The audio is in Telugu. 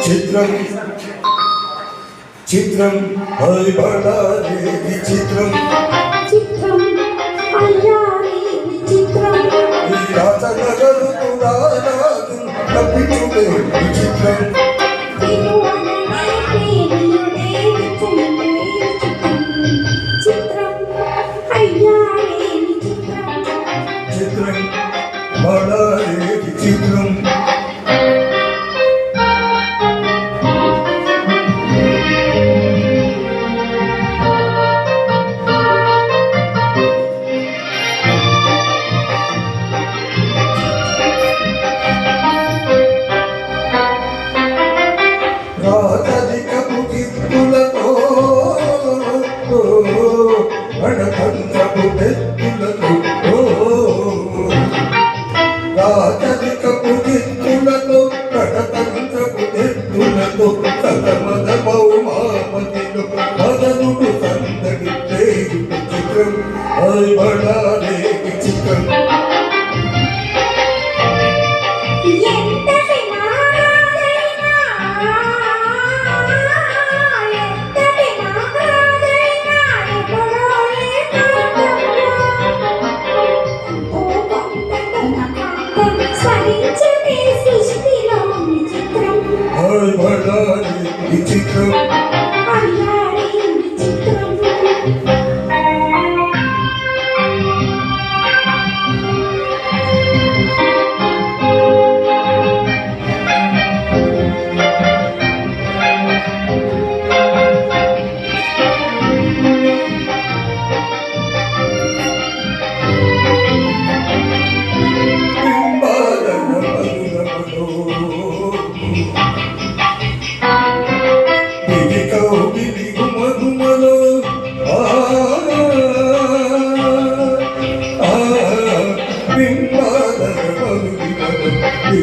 చిత్రం. చిత్రం హరిబడాలి విచిత్రం చిత్రం. అయ్యారి విచిత్రం ఈ రాజనగరు పురాణాలు తప్పించుడే విచిత్రం రాజరికపు గిత్తులతో గణతంత్రపు తెత్తులతో సతమద బహుమాపతిలో మదనుడు సందడి పేరు చిత్రం blood, take up